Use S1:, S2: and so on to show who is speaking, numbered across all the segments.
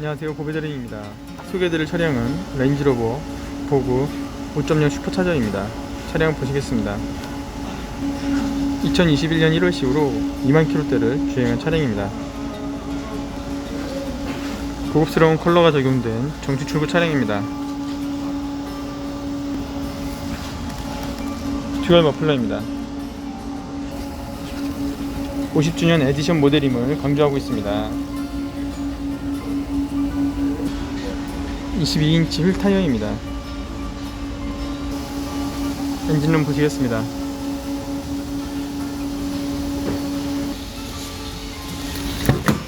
S1: 안녕하세요. 고배드림입니다. 소개해드릴 차량은 레인지로버 보그 5.0 슈퍼차저입니다. 차량 보시겠습니다. 2021년 1월식으로 2만 킬로대를 주행한 차량입니다. 고급스러운 컬러가 적용된 정식 출고 차량입니다. 듀얼 머플러입니다. 50주년 에디션 모델임을 강조하고 있습니다 22인치 휠 타이어입니다. 엔진룸 보시겠습니다.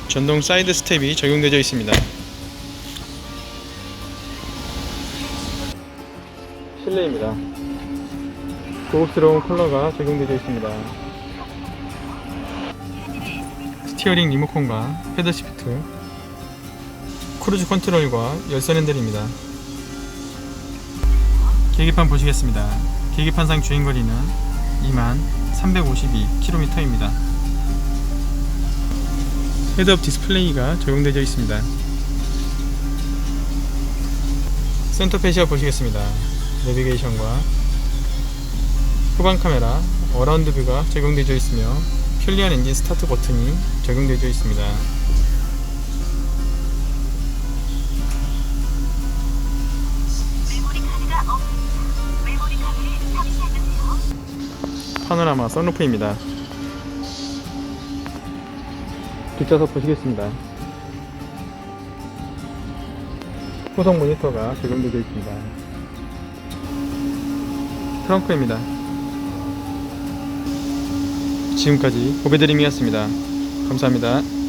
S1: 전동 사이드 스텝이 적용되어 있습니다. 실내입니다. 고급스러운 컬러가 적용되어 있습니다. 스티어링 리모컨과 패드 시프트, 크루즈 컨트롤과 열선 핸들입니다. 계기판 보시겠습니다. 계기판상 주행거리는 2만 352km입니다. 헤드업 디스플레이가 적용되어 있습니다. 센터 페시아 보시겠습니다. 내비게이션과 후방 카메라, 어라운드 뷰가 적용되어 있으며 편리한 엔진 스타트 버튼이 적용되어 있습니다. 파노라마 썬루프입니다. 뒷좌석 보시겠습니다. 후속 모니터가 적용되어 있습니다. 트렁크입니다. 지금까지 고배드림이었습니다. 감사합니다.